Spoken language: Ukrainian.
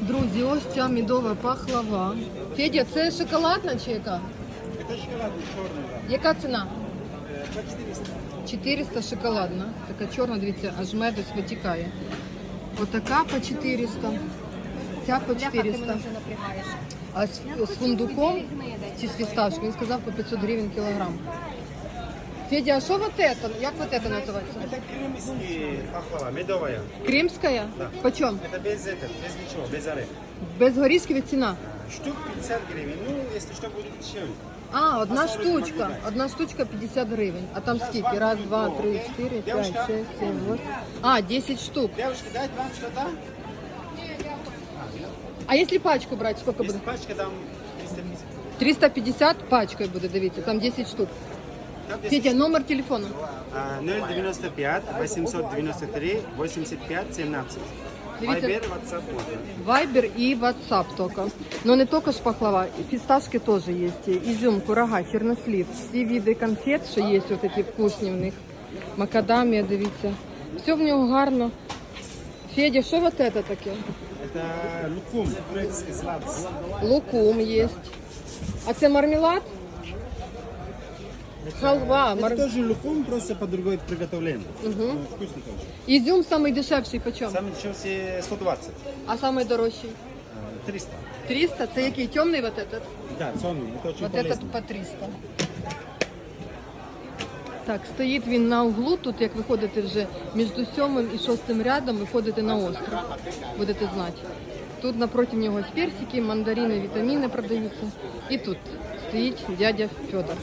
Друзі, ось ця мідова пахлава. Федя, це шоколадна чи яка? Это шоколадный черный, да. Яка ціна? Э, По 400. 400 шоколадна. Така чорна, дивіться, аж мед ось витікає. Отака по 400. Ця по 400. А з, з фундуком чи з фісташкою, він сказав по 500 гривень кілограм. Федя, а що вот это? Як вот это називається? Это крымский пахлава, медовая. Кримська? Да. Почем? Это без этого, без ничего, без орех. Без горішків ціна. Штук 50 гривен. Ну, если что, будет дешевле. А, одна По 40 штучка. могу дать. Одна штучка 50 гривень. А там скільки? Раз, два, три, чотири, п'ять, Девушка. шесть, сім, восемь. А, 10 штук. Девушки, дать вам что-то? А якщо пачку брати, скільки буде? Если пачка, дам 350. 350 пачкою буде, дивіться, там 10 штук. Там 10. Федя, номер телефону. А, 095 893 85 17. Дивіться. Viber, WhatsApp можно. Вайбер і WhatsApp тільки. Ну не тільки ж пахлава, і фісташки теж є. Ізюм, курага, чернослів. Всі види конфет, що є, ось такі вкусні в них. Макадамія, дивіться. Все в нього гарно. Федя, що вот это таке? Это лукум, сладкий. Лукум є. А це мармелад? Халва. Это Мар... тоже лукум, просто по другой приготовлению. Ну, Вкусно тоже. Ізюм самий дешевший почем? Самый дешевый 120. А самий дорожчий? э, 300. 300? Це який? Темний вот этот? Да, сонный, это очень Вот полезно. этот по 300. Так, стоїть він на углу, тут як виходите вже між сьомим і шостим рядом, виходите на остров. Будете знати. Тут напроти нього персики, мандарини, вітаміни продаються. І тут стоїть дядя Федор.